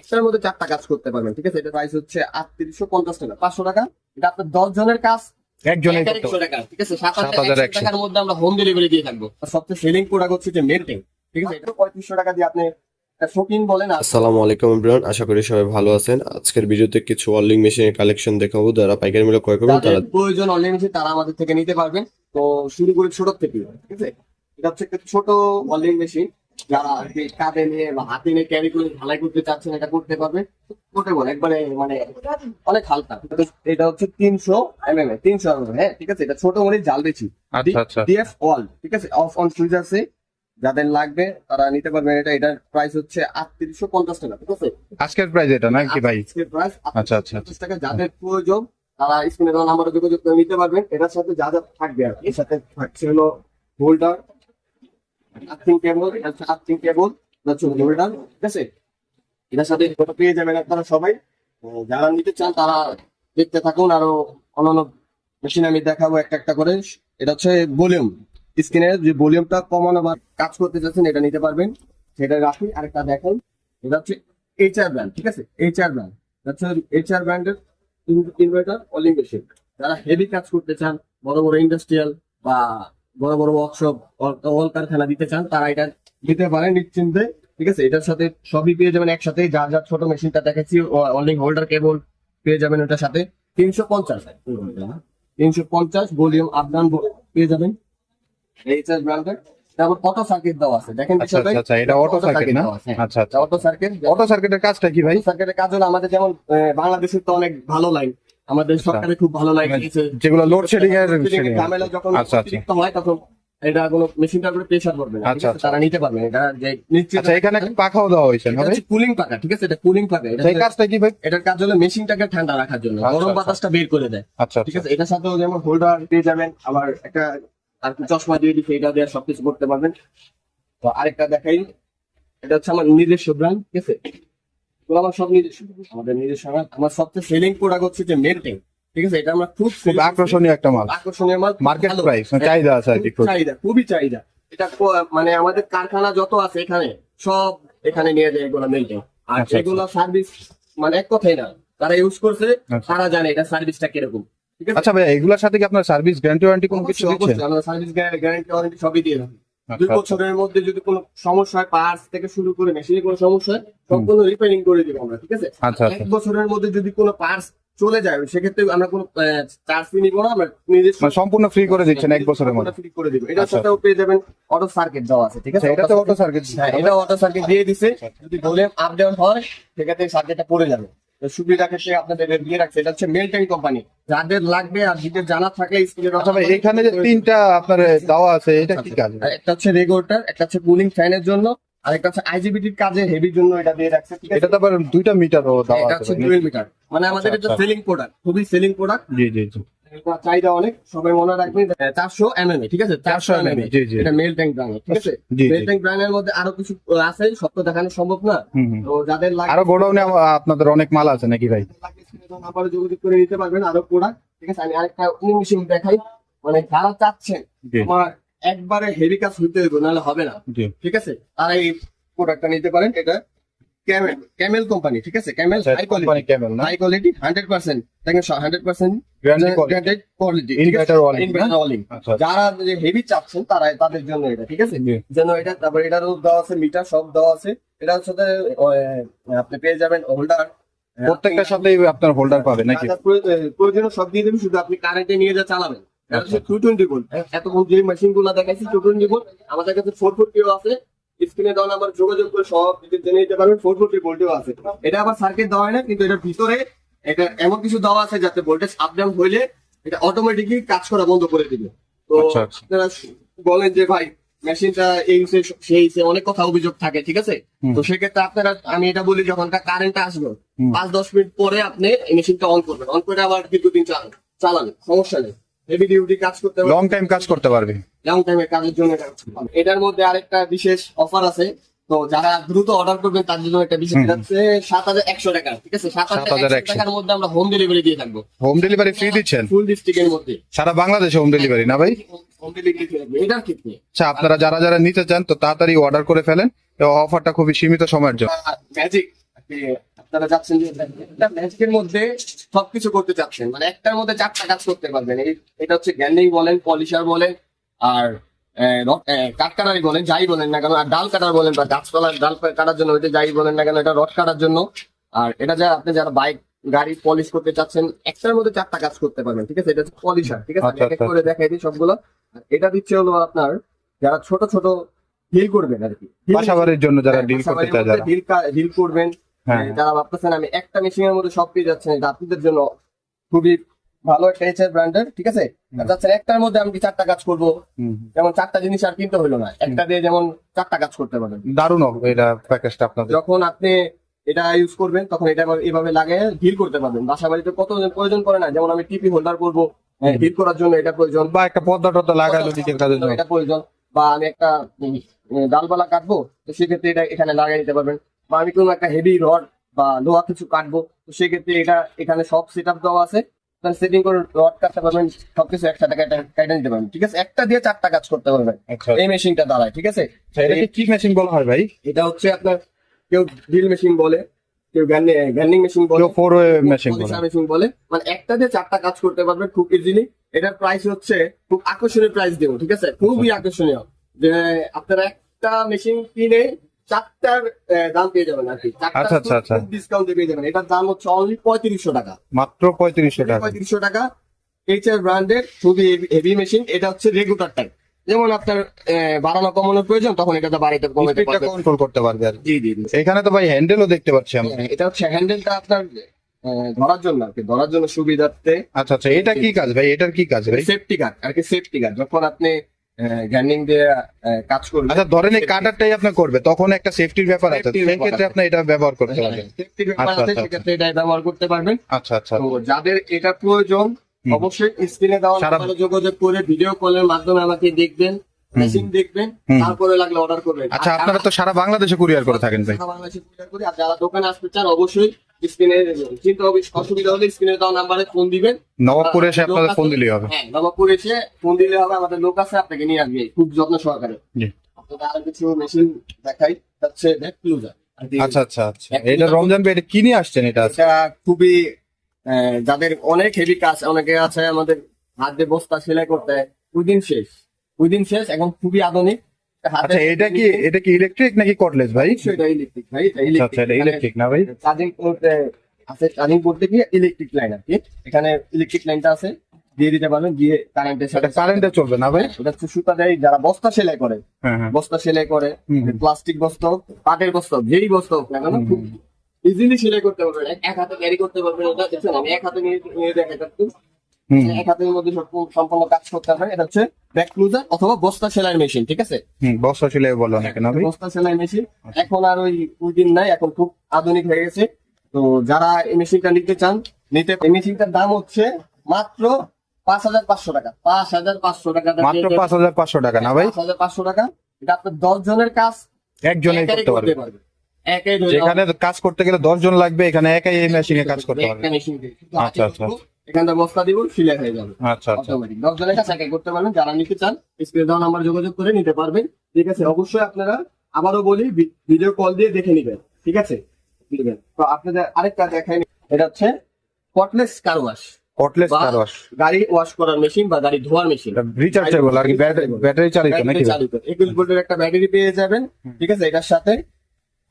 একটার মধ্যে চারটা কাজ করতে পারবেন ঠিক আছে? এটা প্রাইস হচ্ছে আটত্রিশশো পঞ্চাশ টাকা। পাঁচশো টাকা। এটা আপনার দশ জনের কাজ একজনের এক করতে একশো টাকা ঠিক আছে? সাত হাজার টাকার মধ্যে আমরা হোম ডেলিভারি দিয়ে থাকব। আর সবচেয়ে সেলিং প্রোডাক্ট হচ্ছে যে মেল্টিং ঠিক আছে? এটা পঁয়ত্রিশশো টাকা দিয়ে আপনি শৌখিন বলেন আসসালামু আলাইকুম ইমরান আশা করি সবাই ভালো আছেন। আজকের ভিডিওতে কিছু মেশিনের কালেকশন দেখাবো। যারা পাইকারি মূল্য ক্রয় করবেন তারা প্রয়োজন অনলাইন আছে তারা আমাদের থেকে নিতে পারবেন। তো শুরু করে ছোট থেকে ঠিক আছে? এটা হচ্ছে একটা ছোট ওয়ার্লিং মেশিন যারা কাঁধে নিয়ে বা হাতে নিয়ে ক্যারি করে ঢালাই করতে চাচ্ছেন এটা করতে পারবেন করতে বল একবারে মানে অনেক হালকা। এটা হচ্ছে তিনশো এম এম তিনশো এম হ্যাঁ ঠিক আছে এটা ছোট মানে জাল বেশি। আচ্ছা আচ্ছা। ডিএফ অল ঠিক আছে অফ অন সুইচ আছে যাদের লাগবে তারা নিতে পারবেন এটা এটার প্রাইস হচ্ছে আটত্রিশশো পঞ্চাশ টাকা ঠিক আছে? আজকের প্রাইস এটা নাকি ভাই? আজকের price আচ্ছা, আচ্ছা। 38 টাকা যাদের প্রয়োজন তারা স্ক্রিনে দেওয়া নাম্বারে যোগাযোগ করে নিতে পারবেন এটার সাথে যা যা থাকবে আর। এর সাথে থাকছে হলো হোল্ডার এটার সাথে পেয়ে যাবেন সবাই। যারা নিতে চান, তারা দেখতে থাকুন, আরও অন্যান্য আমি দেখাবো একটা একটা করে। এটা হচ্ছে ভলিউম স্ক্রিনের যে ভলিউমটা কমানো বা কাজ করতে চাচ্ছেন, এটা নিতে পারবেন। সেটা রাখি, আরেকটা দেখেন এটা হচ্ছে এইচআর ব্র্যান্ড ঠিক আছে? এইচআর ব্র্যান্ড হচ্ছে এইচআর ব্র্যান্ডের ইনভার্টার অলিং যারা হেভি কাজ করতে চান, বড় বড় ইন্ডাস্ট্রিয়াল বা বড় বড় ওয়ার্কশপ অল কারখানা দিতে চান তারা এটা দিতে পারেন নিশ্চিন্তে। ঠিক আছে? এটার সাথে সবই পেয়ে যাবেন একসাথে। যা যা ছোট মেশিনটা দেখেছি অনলাইন হোল্ডার কেবল পেয়ে যাবেন ওটার সাথে। তিনশো পঞ্চাশ। তিনশো পঞ্চাশ ভলিউম আপ ডাউন পেয়ে যাবেন। এইচআর ব্র্যান্ডের তারপর অটো সার্কিট দেওয়া আছে। দেখেন আচ্ছা আচ্ছা এটা অটো সার্কিট না? আচ্ছা আচ্ছা। অটো সার্কিট অটো সার্কিটের কাজটা কি ভাই? সার্কিটের কাজ হলো আমাদের যেমন বাংলাদেশের তো অনেক ভালো লাইন আমাদের সরকারের খুব ভালো লাইন দিয়েছে যেগুলো লোড শেডিং এর। ঝামেলা যখন আচ্ছা আচ্ছা। অতিরিক্ত হয় তখন এটা কোনো মেশিনটার উপরে প্রেসার পড়বে না আচ্ছা, আচ্ছা। তারা নিতে পারবে এটা যে নিশ্চিত আচ্ছা এখানে পাখাও দেওয়া হয়েছে না ভাই? কুলিং পাকা ঠিক আছে? এটা কুলিং পাকা এটা সেই কাজটা কি ভাই? এটার কাজ হলো মেশিনটাকে ঠান্ডা রাখার জন্য আচ্ছা, গরম আচ্ছা। বাতাসটা বের করে দেয়। আচ্ছা ঠিক আচ্ছা আছে? এটার সাথেও যেমন হোল্ডার পেয়ে যাবেন আবার একটা আর চশমা দিয়ে দিচ্ছে এটা দিয়ে সবকিছু করতে পারবেন। তো আরেকটা দেখাই এটা হচ্ছে আমার নিজস্ব ব্র্যান্ড ঠিক আছে? এগুলো আমার সব নিজস্ব। আমাদের নিজস্ব আমার সবচেয়ে সেলিং প্রোডাক্ট হচ্ছে যে মেল্টিং ঠিক আছে? এটা আমরা খুব খুব আকর্ষণীয় একটা মাল। আকর্ষণীয় মাল মার্কেট প্রাইস চাহিদা আছে আর কি খুব খুব। চাহিদা খুবই চাহিদা। এটা মানে আমাদের কারখানা যত আছে এখানে সব এখানে নিয়ে যায় এগুলো আর আচ্ছা, এগুলো সার্ভিস মানে এক কথাই না তারা ইউজ করছে আচ্ছা। তারা জানে এটা সার্ভিসটা কীরকম। ঠিক আছে? আচ্ছা ভাই এগুলোর সাথে কি আপনার সার্ভিস গ্যারান্টি ওয়ারেন্টি কোনো কিছু দিচ্ছেন আমরা সার্ভিস গ্যারান্টি ওয়ারেন্টি সবই দিয়ে থাকি। দুই আচ্ছা, আচ্ছা। বছরের মধ্যে যদি কোনো সমস্যা হয় পার্টস থেকে শুরু করে মেশিনে কোনো সমস্যা হয় রিপেয়ারিং করে দিব আমরা ঠিক আছে? আচ্ছা আচ্ছা। এক বছরের মধ্যে যদি কোনো পার্টস চলে যায় সেক্ষেত্রে আমরা কোনো চার্জ ফি নিবো না আমরা নিজস্ব মানে সম্পূর্ণ ফ্রি করে দিচ্ছেন এক বছরের মধ্যে। ফ্রি করে দিব। আচ্ছা। সাথেও পেয়ে যাবেন অটো সার্কিট দেওয়া আছে ঠিক আছে? আচ্ছা, এটাতে অটো সার্কিট হ্যাঁ এটা অটো সার্কিট দিয়ে দিছে। যদি ভলিউম আপ ডাউন হয় সেক্ষেত্রে সার্কিটটা পড়ে যাবে। তো সুবিধাকে সে আপনাদের দিয়ে রাখছে। এটা হচ্ছে মেলটেন কোম্পানি যাদের লাগবে আর যাদের জানা থাকলে স্কুলের অথবা এখানে যে তিনটা আপনার দেওয়া আছে এটা কি কাজ? একটা হচ্ছে রেগুলেটর একটা হচ্ছে কুলিং ফ্যানের জন্য আর একটা হচ্ছে আইজিবিটির কাজে হেভির জন্য এটা দিয়ে রাখছে ঠিক আছে? এটা তো আবার দুইটা মিটারও দেওয়া এটা আছে হচ্ছে ভাই, ডুয়েল মিটার মানে আমাদের আচ্ছা, এটা আচ্ছা। সেলিং প্রোডাক্ট খুবই সেলিং প্রোডাক্ট জি জি জি। এটা চাহিদা অনেক সবাই মনে রাখবেন চারশো এমএম ঠিক আছে? চারশো এমএম জি, জি। এটা মেল ট্যাঙ্ক ব্র্যান্ড ঠিক আছে? জি, জি। মেল ট্যাঙ্ক ব্র্যান্ডের মধ্যে আরও কিছু আছে সব তো দেখানো সম্ভব না। হুম, হুম। তো যাদের লাগবে আরও গোডাউনে আপনাদের অনেক মাল আছে নাকি ভাই? আবার যোগাযোগ করে নিতে পারবেন আরও প্রোডাক্ট ঠিক আছে? আমি আরেকটা মেশিন দেখাই মানে যারা চাচ্ছেন আমার একবারে হেভি কাজ হইতে হবে নাহলে হবে না। ঠিক আছে? তারা এই প্রোডাক্টটা নিতে পারেন এটা ক্যামেল ক্যামেল কোম্পানি ঠিক আছে? Camel high company Camel high quality hundred percent দেখেন hundred percent guarantee quality inverter ওয়ালিং যারা যে হেভি চাচ্ছেন তারা তাদের জন্য এটা ঠিক আছে? যেন এটা তারপর এটারও দেওয়া আছে মিটার সব দেওয়া আছে। এটা হচ্ছে যে, আহ, আপনি পেয়ে যাবেন হোল্ডার প্রত্যেকটার সাথেই আপনার হোল্ডার পাবে নাকি? প্রয়োজনীয় সব দিয়ে দেবেন শুধু আপনি কারেন্টে নিয়ে যা চালাবেন। টু টোয়েন্টি ভোল্ট এতক্ষণ যে মেশিনগুলো দেখাইছি টু টোয়েন্টি ভোল্ট আমাদের কাছে ফোর ফোরটিও আছে। স্ক্রিনে দেওয়া নাম্বার যোগাযোগ করে সব ডিটেল জেনে নিতে পারবেন। ফোর ফোরটি ভোল্টেও আছে। এটা আবার সার্কিট দেওয়া হয় না কিন্তু এটার ভিতরে এটা এমন কিছু দেওয়া আছে যাতে ভোল্টেজ আপ ডাউন হইলে এটা অটোমেটিকলি কাজ করা বন্ধ করে দিবে। তো আচ্ছা, আচ্ছা। আপনারা বলেন যে ভাই মেশিনটা এই সেই অনেক কথা অভিযোগ থাকে ঠিক আছে? তো সেক্ষেত্রে আপনারা আমি এটা বলি যখন কারেন্টটা আসবে। পাঁচ দশ মিনিট পরে আপনি এই মেশিনটা অন করবেন। অন করে আবার দীর্ঘদিন চালান চালান সমস্যা নেই। হেভি ডিউটি কাজ করতে লং টাইম কাজ করতে পারবে। লং টাইমের কাজের জন্য এটার মধ্যে আরেকটা বিশেষ অফার আছে। তো যারা দ্রুত অর্ডার করবেন তার জন্য একটা বিশেষ। হচ্ছে সাত হাজার একশো টাকা ঠিক আছে? সাত হাজার একশো টাকার মধ্যে আমরা হোম ডেলিভারি দিয়ে থাকব। হোম ডেলিভারি ফ্রি দিচ্ছেন? ফুল ডিস্ট্রিক্টের মধ্যে। সারা বাংলাদেশে হোম ডেলিভারি না ভাই? হোম ডেলিভারি এটার ক্ষেত্রে। আচ্ছা আপনারা যারা যারা নিতে চান তো তাড়াতাড়ি অর্ডার করে ফেলেন। অফারটা খুবই সীমিত সময়ের জন্য। ম্যাজিক আপনারা চাচ্ছেন যে একটা ম্যাজিকের মধ্যে সবকিছু করতে চাচ্ছেন। মানে একটার মধ্যে চারটা কাজ করতে পারবেন। এটা হচ্ছে গ্যান্ডিং বলেন পলিশার বলেন আর কাঠ কাটারি বলেন যাই বলেন না কেন আর ডাল কাটার বলেন বা গাছপালার ডাল কাটার জন্য ওইটা যাই বলেন না কেন এটা রড কাটার জন্য। আর এটা যা আপনি যারা বাইক গাড়ি পলিশ করতে চাচ্ছেন একটার মধ্যে চারটা কাজ করতে পারবেন ঠিক আছে? এটা হচ্ছে পলিশার ঠিক আছে? আচ্ছা, এক এক আচ্ছা। করে দেখাই দিই সবগুলো। এটা দিচ্ছে হলো আপনার যারা ছোট ছোট হিল করবেন আর কি। বাসাবাড়ির জন্য যারা হ্যাঁ, ডিল করতে চায় যারা। হিল হিল করবেন। হ্যাঁ যারা ভাবতেছেন আমি একটা মেশিন এর মধ্যে সব পেয়ে যাচ্ছেন এটা আপনাদের জন্য খুবই ভালো একটা এইচআর ব্র্যান্ডের ঠিক আছে। যাচ্ছেন একটার মধ্যে আমি চারটা কাজ করব? যেমন চারটা জিনিস আর কিনতে হলো না। একটা দিয়ে যেমন চারটা কাজ করতে পারবেন দারুণ হবে এটা প্যাকেজটা আপনাদের। যখন আপনি এটা ইউজ করবেন তখন এটা এভাবে- লাগিয়ে হিল করতে পারবেন। বাসা বাড়িতে কত প্রয়োজন পড়ে না? যেমন আমি টিপি হোল্ডার করব হিল করার জন্য এটা প্রয়োজন। বা একটা পর্দা টর্দা লাগাইলো নিজের কাজের জন্য। এটা প্রয়োজন। বা আমি একটা ডালপালা কাটবো তো সেক্ষেত্রে এটা এখানে লাগিয়ে নিতে পারবেন। বা আমি কোনো একটা হেভি রড বা লোহা কিছু কাটবো তো সেক্ষেত্রে এটা এখানে সব সেট আপ দেওয়া আছে। সেটিং করে রড কাটতে পারবেন সবকিছু একসাথে কেটে নিতে পারবেন ঠিক আছে? একটা দিয়ে চারটা কাজ করতে পারবেন আচ্ছা। এই মেশিনটা দ্বারায় ঠিক আছে? এটাকে কি মেশিন বলা হয় ভাই? এটা হচ্ছে আপনার কেউ ড্রিল মেশিন বলে কেউ গ্যান্ডিং মেশিন বলে কেউ ফোর মেশিন বলে। মেশিন বলে। মানে একটা দিয়ে চারটা কাজ করতে পারবে খুব ইজিলি এটার প্রাইস হচ্ছে খুব আকর্ষণীয় প্রাইস দেবো ঠিক আছে? খুবই আকর্ষণীয়। যে আপনারা একটা মেশিন কিনে চারটার দাম পেয়ে যাবেন আর কি। আচ্ছা, আচ্ছা, আচ্ছা। ডিসকাউন্ট পেয়ে যাবেন। এটার দাম হচ্ছে অনলি পঁয়ত্রিশশো টাকা। মাত্র পঁয়ত্রিশশো টাকা। পঁয়ত্রিশশো টাকা। এইচ আর ব্র্যান্ডের খুবই হেভি মেশিন এটা হচ্ছে রেগুলার টাইপ যেমন আপনার বাড়ানো কমানোর প্রয়োজন তখন এটাতে বাড়িতে কমাতে পারবেন। কন্ট্রোল করতে পারবে আর জি জি এখানে তো ভাই হ্যান্ডেলও দেখতে পাচ্ছি আমরা হ্যাঁ, এটা হচ্ছে হ্যান্ডেলটা আপনার ধরার জন্য আর কি ধরার জন্য সুবিধার্থে। আচ্ছা আচ্ছা এটা কি কাজ ভাই? এটার কি কাজ ভাই? সেফটি গার্ড আর কি সেফটি গার্ড যখন আপনি গ্যান্ডিং দিয়ে কাজ করবেন আচ্ছা ধরেন এই কাটারটাই আপনি করবে তখন একটা সেফটির ব্যাপার আছে। সেই ক্ষেত্রে আপনি এটা ব্যবহার করতে পারবেন। সেফটি ব্যাপার আচ্ছা, আছে আচ্ছা, সেক্ষেত্রে এটা ব্যবহার করতে পারবেন। আচ্ছা আচ্ছা। তো যাদের এটা প্রয়োজন অবশ্যই স্ক্রিনে দেওয়া নাম্বারে যোগাযোগ করে ভিডিও কলের মাধ্যমে আমাকে দেখবেন মেশিন দেখবেন তারপরে লাগলে অর্ডার করবেন। আচ্ছা আপনারা তো সারা বাংলাদেশে কুরিয়ার করে থাকেন ভাই। সারা বাংলাদেশে কুরিয়ার করি আর যারা দোকানে আসতে চান অবশ্যই স্ক্রিনে হবে অসুবিধা হলে স্ক্রিনে দেওয়া নাম্বারে ফোন দিবেন। নবাবপুরে এসে আপনাদের ফোন দিলেই হবে। হ্যাঁ নবাবপুর এসে ফোন দিলে হবে আমাদের লোক আছে আপনাকে নিয়ে আসবে খুব যত্ন সহকারে। কিছু মেশিন দেখাই হচ্ছে ব্যাক ক্লুজার আচ্ছা আচ্ছা আচ্ছা। এটা রমজান ভাই এটা কি নিয়ে আসছেন এটা? এটা খুবই যাদের অনেক হেভি কাজ অনেকে আছে আমাদের হাত দিয়ে বস্তা সেলাই করতে হয় ওই দিন শেষ। ওই দিন শেষ এখন খুবই আধুনিক। আচ্ছা এটা কি এটা কি ইলেকট্রিক নাকি কর্ডলেস ভাই? অবশ্যই এটা ইলেকট্রিক ভাই আচ্ছা আচ্ছা এটা ইলেকট্রিক না ভাই? চার্জিং করতে আছে চার্জিং করতে গিয়ে ইলেকট্রিক লাইন আর কি। এখানে ইলেকট্রিক লাইনটা আছে দিয়ে দিতে পারবেন দিয়ে কারেন্টের এটা সাথে কারেন্টে চলবে না ভাই? ওটা হচ্ছে সুতা দেয় যারা বস্তা সেলাই করে হ্যাঁ হ্যাঁ। বস্তা সেলাই করে প্লাস্টিক বস্তা হোক পাটের বস্তা হোক যেই বস্তা হোক না কেন খুব ইজিলি সেলাই করতে পারবেন। এক- এক হাতে ক্যারি করতে পারবেন ওটা দেখছেন? আমি এক হাতে নিয়ে নিয়ে একটু এক হাতের মধ্যে সম্পূর্ণ কাজ করতে পারবেন এটা হচ্ছে ব্যাক ক্লুজার অথবা বস্তা সেলাই মেশিন ঠিক আছে? বস্তা ছিল বলো না বস্তা সেলাই মেশিন এখন আর ওই ওই দিন নাই এখন খুব আধুনিক হয়ে গেছে। তো যারা এই মেশিনটা নিতে চান নিতে এই মেশিনটার দাম হচ্ছে মাত্র পাঁচ হাজার পাঁচশো টাকা। পাঁচ হাজার পাঁচশো টাকা মাত্র পাঁচ হাজার পাঁচশো টাকা না ভাই? পাঁচ হাজার পাঁচশো টাকা। এটা আপনার দশ জনের কাজ একজনেই একাই করতে পারবে। একাই যেখানে কাজ করতে গেলে দশ জন লাগবে এখানে একাই এই মেশিনে কাজ করতে পারবে। আচ্ছা, আচ্ছা। এখানটা বস্তা দিব সিলাই হয়ে যাবে। আচ্ছা আচ্ছা। অটোমেটিক দশ জনের কাছে একাই করতে পারবেন যারা নিতে চান স্ক্রিনে দেওয়া নাম্বার যোগাযোগ করে নিতে পারবেন। ঠিক আছে অবশ্যই আপনারা আবারও বলি ভিডিও কল দিয়ে দেখে নিবেন। ঠিক আছে? তো আপনাদের আরেকটা দেখাই এটা হচ্ছে কটলেস কার ওয়াশ কার গাড়ি ওয়াশ করার মেশিন বা গাড়ি ধোয়ার মেশিন রিচার্জেবল আর কি ব্যাটারি চালিত নাকি? চালিত। ভোল্টের একটা ব্যাটারি পেয়ে যাবেন। ঠিক আছে? এটার সাথে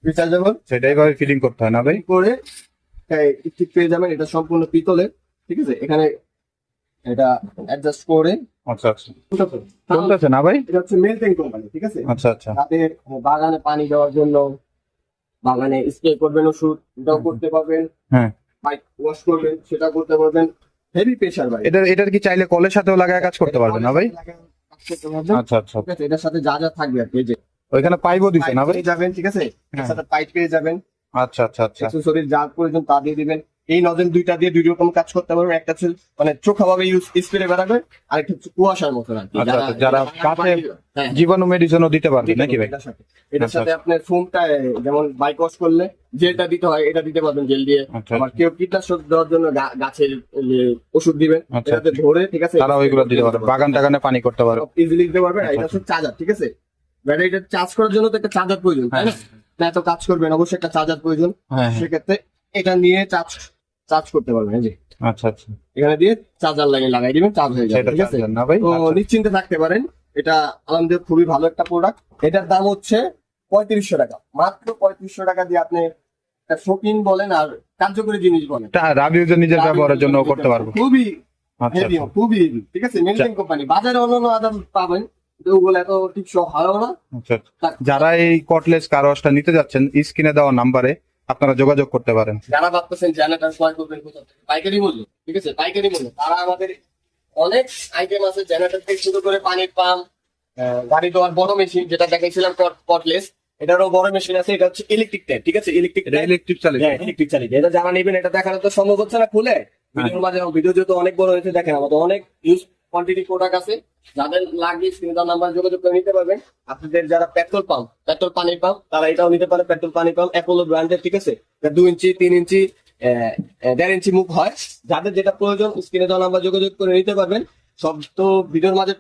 রিচার্জেবল সেটাই ভাবে ফিলিং করতে হয় না ভাই? করে ঠিক পেয়ে যাবেন। এটা সম্পূর্ণ পিতলের। ঠিক আছে? এখানে এটা অ্যাডজাস্ট করে আচ্ছা আচ্ছা। চলতেছে না ভাই? এটা হচ্ছে মেলটেন কোম্পানি ঠিক আছে? আচ্ছা আচ্ছা। তাদের বাগানে পানি দেওয়ার জন্য বাগানে স্প্রে করবেন ওষুধ এটাও করতে পারবেন। হ্যাঁ। পাইপ ওয়াশ করবেন সেটা করতে পারবেন। হেভি প্রেশার ভাই। এটার এটার কি চাইলে কলের সাথেও লাগায় কাজ করতে পারবে না ভাই? পারবেন। আচ্ছা আচ্ছা। ঠিক আছে এটার সাথে যা যা থাকবে আর কি যে। ওইখানে পাইপও দিছে না ভাই? যাবেন ঠিক আছে? এর হ্যাঁ। সাথে পাইপ পেয়ে যাবেন। আচ্ছা আচ্ছা আচ্ছা। অ্যাক্সেসরিজ যা প্রয়োজন তা দিয়ে দিবেন। এই নজেল দুইটা দিয়ে দুই রকম কাজ করতে পারবেন একটা হচ্ছে মানে চোখা ভাবে ইউজ স্প্রে বেরাবে আর একটা হচ্ছে কুয়াশার মতো আর কি। আচ্ছা, আচ্ছা, যারা কাছে হ্যাঁ। জীবাণু মেডিসিনও দিতে পারবে নাকি ভাই? এটার সাথে। আচ্ছা, আপনার ফোমটা যেমন বাইক ওয়াশ করলে জেলটা দিতে হয় এটা দিতে পারবেন জেল দিয়ে। আচ্ছা আবার কেউ কীটনাশক দেওয়ার জন্য গাছের ওষুধ দিবেন আচ্ছা। এটাতে ধরে ঠিক আছে তারা ওইগুলো দিতে পারবে বাগান টাগানে পানি করতে পারবে। ইজিলি দিতে পারবে এটা আচ্ছা, হচ্ছে চার্জার ঠিক আছে? ব্যাটারিটা চার্জ করার জন্য তো একটা চার্জার প্রয়োজন তাই না? হ্যাঁ। না এত কাজ করবেন অবশ্যই একটা চার্জার প্রয়োজন। হ্যাঁ হ্যাঁ। সেক্ষেত্রে এটা নিয়ে চার্জ চার্জ করতে পারবেন এই যে আচ্ছা আচ্ছা। এখানে দিয়ে চার্জার লাইনে লাগাই দিবেন চার্জ হয়ে যাবে ঠিক আছে? না ভাই তো আচ্ছা। নিশ্চিন্তে থাকতে পারেন। এটা আলহামদুলিল্লাহ খুবই ভালো একটা প্রোডাক্ট এটার দাম হচ্ছে পঁয়ত্রিশশো টাকা। মাত্র পঁয়ত্রিশশো টাকা দিয়ে আপনি একটা শৌখিন বলেন আর কার্যকরী জিনিস বলেন। রাবিউজে নিজের ব্যবহারের জন্য করতে পারব। খুবই আচ্ছা খুবই ঠিক আছে? মেডিসিন কোম্পানি বাজারে অন্যান্য আদার পাবেন এত টিকসই হয়ও না। আচ্ছা আচ্ছা। যারা এই কটলেস কারওয়াশটা নিতে যাচ্ছেন স্ক্রিনে দেওয়া নাম্বারে আপনারা যোগাযোগ করতে পারেন। যারা ভাবতেছেন জেনারেটার ক্রয় করবেন কোথা থেকে পাইকারি মূল্য ঠিক আছে? পাইকারি মূল্য। তারা আমাদের অনেক আইটেম আছে জেনারেটর থেকে শুরু করে পানির পাম্প গাড়ি দেওয়ার বড় মেশিন যেটা দেখাইছিলাম কটলেস এটারও বড় মেশিন আছে এটা হচ্ছে ইলেকট্রিক টাইপ ঠিক আছে? ইলেকট্রিক ইলেকট্রিক চালিত। হ্যাঁ ইলেকট্রিক চালিত। এটা যারা নেবেন এটা দেখানো তো সম্ভব হচ্ছে না খুলে? ভিডিওর মাঝে ভিডিও যেহেতু অনেক বড় হয়েছে দেখেন আমাদের অনেক ইউজ কোয়ান্টিটি প্রোডাক্ট আছে। যাদের লাগে দেওয়া নাম্বার যোগাযোগ করে নিতে পারবেন। আপনাদের যারা পেট্রোল পাম্প পেট্রোল পানি পাম্প তারা এটাও নিতে পারে পেট্রোল পানি পাম্প অ্যাপোলো ব্র্যান্ডের ঠিক আছে? দু ইঞ্চি তিন ইঞ্চি দেড় ইঞ্চি মুখ হয়। যাদের যেটা প্রয়োজন স্ক্রিনে দেওয়া নাম্বার যোগাযোগ করে নিতে পারবেন। সব তো ভিডিওর মাঝে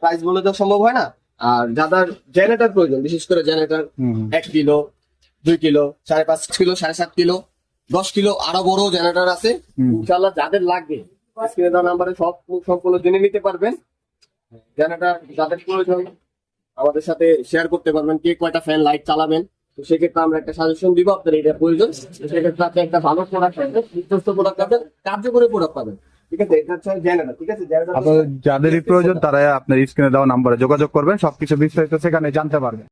প্রাইস বলে দেওয়া সম্ভব হয় না। আর যাদের জেনারেটর প্রয়োজন বিশেষ করে জেনারেটর এক কিলো দুই কিলো সাড়ে পাঁচ কিলো সাড়ে সাত কিলো দশ কিলো আরও বড় জেনারেটর আছে। ইনশাল্লাহ যাদের লাগবে স্ক্রিনে দেওয়া নাম্বারে সব সম্পূর্ণ জেনে নিতে পারবেন। জেনারেটর যাদের প্রয়োজন আমাদের সাথে শেয়ার করতে পারবেন কে কয়টা ফ্যান লাইট চালাবেন। তো সেক্ষেত্রে আমরা একটা সাজেশন দিব আপনার এটা প্রয়োজন। সেক্ষেত্রে আপনি একটা ভালো প্রোডাক্ট পাবেন বিশ্বস্ত প্রোডাক্ট পাবেন কার্যকরী প্রোডাক্ট পাবেন। ঠিক আছে? এটা হচ্ছে জেনারেটর ঠিক আছে? জেনারেটর যাদেরই প্রয়োজন তারা আপনার স্ক্রিনে দেওয়া নাম্বারে যোগাযোগ করবেন সবকিছু বিস্তারিত সেখানে জানতে পারবেন।